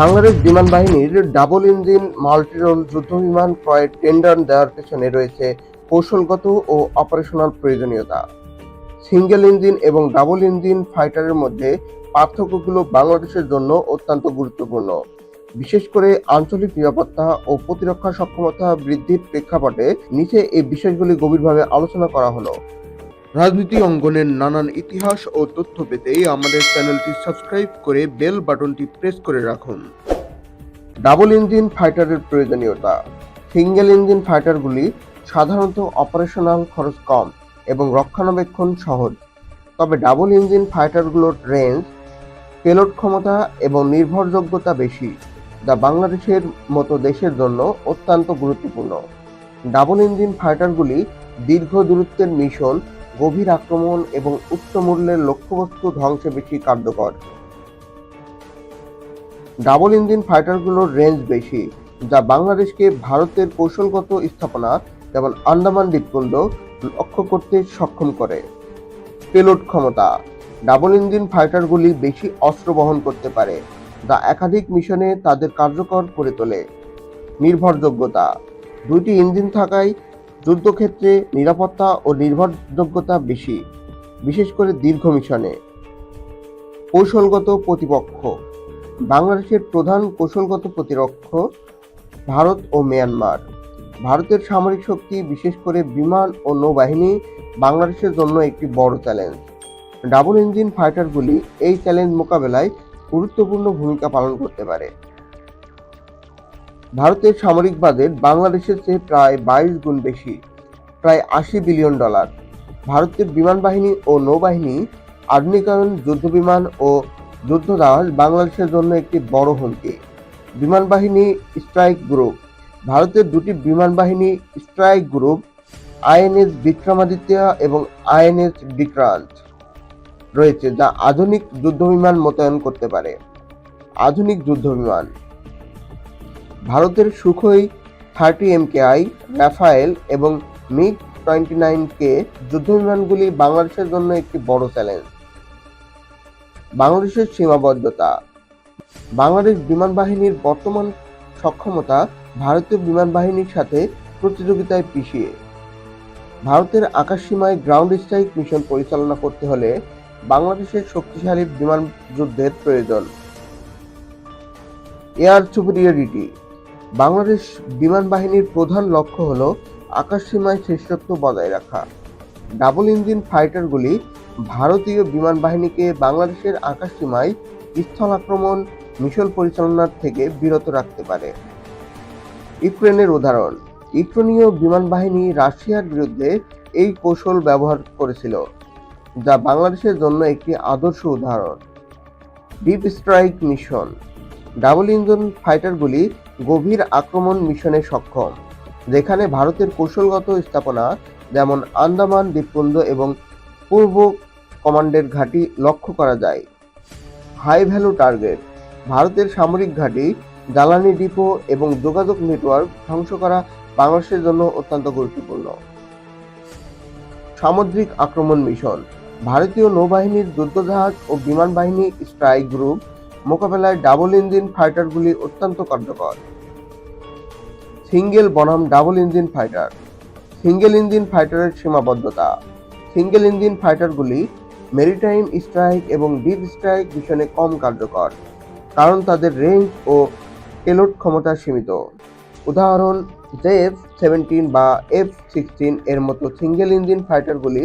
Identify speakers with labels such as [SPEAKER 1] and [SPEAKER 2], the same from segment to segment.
[SPEAKER 1] বাংলাদেশ বিমান বাহিনীর double engine multirole যুদ্ধবিমান ক্রয়ের টেন্ডার দেওয়ার পেছনে রয়েছে কৌশলগত ও অপারেশনাল প্রয়োজনীয়তা। সিঙ্গেল ইঞ্জিন এবং ডাবল ইঞ্জিন ফাইটারের মধ্যে পার্থক্যগুলো বাংলাদেশের জন্য অত্যন্ত গুরুত্বপূর্ণ। বিশেষ করে আঞ্চলিক নিরাপত্তা ও প্রতিরক্ষা সক্ষমতা বৃদ্ধির প্রেক্ষাপটে নিচে এই বিষয়গুলি গভীরভাবে আলোচনা করা হলো। রাজনীতি অঙ্গনের নানান ইতিহাস ও তথ্য পেতে আমাদের চ্যানেলটি সাবস্ক্রাইব করে বেল বাটনটি প্রেস করে রাখুন। ডাবল ইঞ্জিন ফাইটারের প্রয়োজনীয়তা। সিঙ্গেল ইঞ্জিন ফাইটারগুলি সাধারণত অপারেশনাল খরচ কম এবং রক্ষণাবেক্ষণ সহজ। তবে ডাবল ইঞ্জিন ফাইটারগুলোর রেঞ্জ, পেলোড ক্ষমতা এবং নির্ভরযোগ্যতা বেশি, যা বাংলাদেশের মতো দেশের জন্য অত্যন্ত গুরুত্বপূর্ণ। ডাবল ইঞ্জিন ফাইটারগুলি দীর্ঘ দূরত্বের মিশন গভীর আক্রমণ এবং উচ্চ মূল্যের লক্ষ্যবস্তু ধ্বংসে বেশি কার্যকর। ডাবল ইঞ্জিন ফাইটারগুলোর রেঞ্জ বেশি, যা বাংলাদেশকে ভারতের কৌশলগত স্থাপনা যেমন আন্দামান দ্বীপপুঞ্জ লক্ষ্য করতে সক্ষম করে। পেলোড ক্ষমতা, ডাবল ইঞ্জিন ফাইটারগুলি বেশি অস্ত্র বহন করতে পারে, যা একাধিক মিশনে তাদের কার্যকর করে তোলে। নির্ভরযোগ্যতা, দুইটি ইঞ্জিন থাকায় যুদ্ধক্ষেত্রে নিরাপত্তা ও নির্ভরযোগ্যতা বেশি, বিশেষ করে দীর্ঘ মিশনে। কৌশলগত প্রতিপক্ষ। বাংলাদেশের প্রধান কৌশলগত প্রতিরক্ষ ভারত ও মিয়ানমার। ভারতের সামরিক শক্তি, বিশেষ করে বিমান ও নৌবাহিনী, বাংলাদেশের জন্য একটি বড় চ্যালেঞ্জ। ডাবল ইঞ্জিন ফাইটারগুলি এই চ্যালেঞ্জ মোকাবেলায় গুরুত্বপূর্ণ ভূমিকা পালন করতে পারে। ভারতের সামরিক বাজেট বাংলাদেশের চেয়ে প্রায় বাইশ গুণ বেশি, প্রায় আশি বিলিয়ন ডলার। ভারতের বিমান বাহিনী ও নৌবাহিনী আধুনিকায়ন যুদ্ধবিমান ও যুদ্ধ যুদ্ধজাহাজ বাংলাদেশের জন্য একটি বড় হুমকি। বিমান বাহিনী স্ট্রাইক গ্রুপ। ভারতের দুটি বিমান বাহিনী স্ট্রাইক গ্রুপ, আইএনএস বিক্রমাদিত্য এবং আইএনএস বিক্রান্ত রয়েছে, যা আধুনিক যুদ্ধবিমান মোতায়েন করতে পারে। আধুনিক যুদ্ধবিমান। ভারতের সুখোই থার্টি এমকেআই, রাফায়েল এবং মিগ টোয়েন্টি নাইন কে যুদ্ধবিমানগুলি বাংলাদেশের জন্য একটি বড় চ্যালেঞ্জ। বাংলাদেশের সীমাবদ্ধতা। বাংলাদেশ বিমান বাহিনীর বর্তমান সক্ষমতা ভারতীয় বিমান বাহিনীর সাথে প্রতিযোগিতায় পিছিয়ে। ভারতের আকাশসীমায় গ্রাউন্ড স্ট্রাইক মিশন পরিচালনা করতে হলে বাংলাদেশের শক্তিশালী বিমান যুদ্ধের প্রয়োজন। Air superiority. বাংলাদেশ বিমান বাহিনীর প্রধান লক্ষ্য হল আকাশসীমায় শ্রেষ্ঠত্ব বজায় রাখা। ডাবল ইঞ্জিন ফাইটারগুলি ভারতীয় বিমান বাহিনীকে বাংলাদেশের আকাশসীমায় স্থল আক্রমণ, মিশন পরিচালনার থেকে বিরত রাখতে পারে। ইউক্রেনের উদাহরণ, ইউক্রেনীয় বিমান বাহিনী রাশিয়ার বিরুদ্ধে এই কৌশল ব্যবহার করেছিল, যা বাংলাদেশের জন্য একটি আদর্শ উদাহরণ। Deep strike mission, double engine ফাইটারগুলি গভীর আক্রমণ মিশনে সক্ষম, যেখানে ভারতের কৌশলগত স্থাপনা যেমন আন্দামান দ্বীপপুঞ্জ এবং পূর্ব কমান্ডের ঘাঁটি লক্ষ্য করা যায়। হাই ভ্যালু টার্গেট, ভারতের সামরিক ঘাঁটি, জ্বালানি ডিপো এবং যোগাযোগ নেটওয়ার্ক ধ্বংস করা বাংলাদেশের জন্য অত্যন্ত গুরুত্বপূর্ণ। সামুদ্রিক আক্রমণ মিশন, ভারতীয় নৌবাহিনীর যুদ্ধজাহাজ ও বিমান বাহিনী স্ট্রাইক গ্রুপ মোকাবেলায় ডাবল ইঞ্জিন ফাইটারগুলি অত্যন্ত কার্যকর। সিঙ্গেল বনাম double engine fighter. Single engine ফাইটারের সীমাবদ্ধতা। সিঙ্গেল ইঞ্জিন ফাইটারগুলি মেরিটাইম স্ট্রাইক এবং ডিপ স্ট্রাইক মিশনে কম কার্যকর, কারণ তাদের রেঞ্জ ও পেলোড ক্ষমতা সীমিত। উদাহরণ জেফ সেভেন্টিন বা এফ সিক্সটিন এর মতো সিঙ্গেল ইঞ্জিন ফাইটারগুলি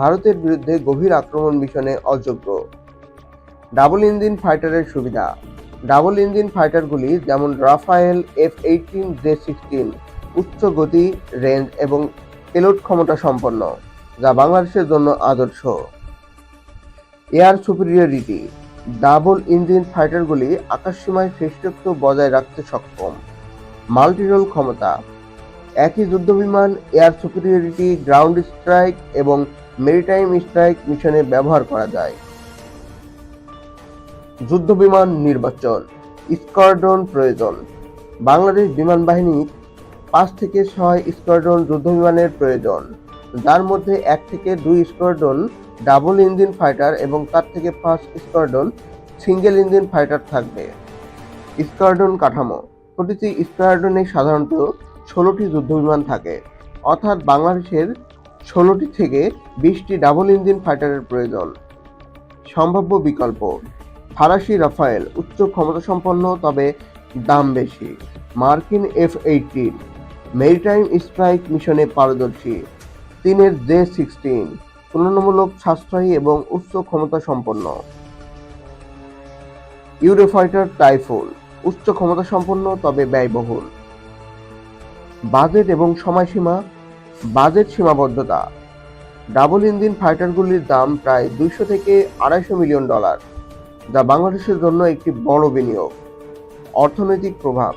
[SPEAKER 1] ভারতের বিরুদ্ধে গভীর আক্রমণ মিশনে অযোগ্য। ডাবল ইঞ্জিন ফাইটারের সুবিধা। ডাবল ইঞ্জিন ফাইটারগুলি যেমন Rafale F eighteen J sixteen, উচ্চ গতি, রেঞ্জ এবং পেলোড ক্ষমতা সম্পন্ন, যা বাংলাদেশের জন্য আদর্শ। এয়ার সুপিরিয়রিটি, ডাবল ইঞ্জিন ফাইটারগুলি আকাশসীমায় শ্রেষ্ঠত্ব বজায় রাখতে সক্ষম। মাল্টিরোল ক্ষমতা, একই যুদ্ধবিমান, এয়ার সুপিরিয়রিটি, গ্রাউন্ড স্ট্রাইক এবং মেরিটাইম স্ট্রাইক মিশনে ব্যবহার করা যায়। যুদ্ধবিমান নির্বাচন, স্কোয়াড্রন প্রয়োজন। বাংলাদেশ বিমান বাহিনীর পাঁচ থেকে ছয় স্কোয়াড্রন যুদ্ধবিমানের প্রয়োজন। যার মধ্যে এক থেকে দুই স্কোয়াড্রন ডাবল ইঞ্জিন ফাইটার এবং তার থেকে পাঁচ স্কোয়াড্রন সিঙ্গেল ইঞ্জিন ফাইটার থাকবে। স্কোয়াড্রন কাঠামো, প্রতিটি স্কোয়াড্রনে সাধারণত ষোলোটি যুদ্ধবিমান থাকে, অর্থাৎ বাংলাদেশের ষোলোটি থেকে বিশটি ডাবল ইঞ্জিন ফাইটারের প্রয়োজন। সম্ভাব্য বিকল্প ফরাসি রাফায়েল, উচ্চ ক্ষমতাসম্পন্ন, তবে দাম বেশি। মার্কিন এফ এইটিন, মেরিটাইম স্ট্রাইক মিশনে পারদর্শী। চীনের জে সিক্সটিন, তুলনামূলক সাশ্রয়ী এবং উচ্চ ক্ষমতা সম্পন্ন ইউরোফাইটার টাইফুল উচ্চ ক্ষমতা সম্পন্ন তবে ব্যয়বহুল। বাজেট এবং সময়সীমা, বাজেট সীমাবদ্ধতা। ডাবল ইঞ্জিন ফাইটারগুলির দাম প্রায় দুইশো থেকে আড়াইশো মিলিয়ন ডলার। যা বাংলাদেশের জন্য একটি বড় বিনিয়োগ। অর্থনৈতিক প্রভাব।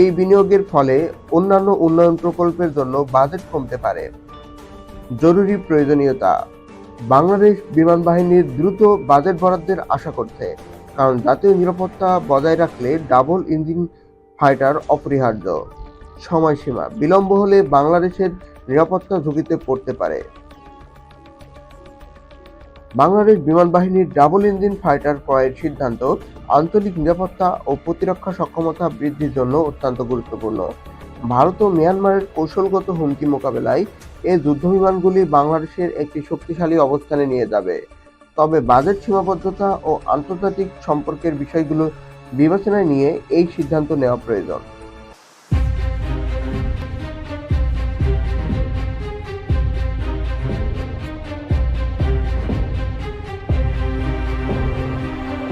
[SPEAKER 1] এই বিনিয়োগের ফলে অন্যান্য উন্নয়ন প্রকল্পের জন্য বাজেট কমতে পারে। জরুরি প্রয়োজনীয়তা। বাংলাদেশ বিমান বাহিনীর দ্রুত বাজেট বরাদ্দের আশা করছে, কারণ জাতীয় নিরাপত্তা বজায় রাখলে ডাবল ইঞ্জিন ফাইটার অপরিহার্য। সময়সীমা। বিলম্ব হলে বাংলাদেশের নিরাপত্তা ঝুঁকিতে পড়তে পারে। বাংলাদেশ বিমান বাহিনীর ডাবল ইঞ্জিন ফাইটার ক্রয়ের সিদ্ধান্ত আঞ্চলিক নিরাপত্তা ও প্রতিরক্ষা সক্ষমতা বৃদ্ধির জন্য অত্যন্ত গুরুত্বপূর্ণ। ভারত ও মিয়ানমারের কৌশলগত হুমকি মোকাবেলায় এই যুদ্ধবিমানগুলি বাংলাদেশের একটি শক্তিশালী অবস্থানে নিয়ে যাবে। তবে বাজেট সীমাবদ্ধতা ও আন্তর্জাতিক সম্পর্কের বিষয়গুলো বিবেচনায় নিয়ে এই সিদ্ধান্ত নেওয়া প্রয়োজন।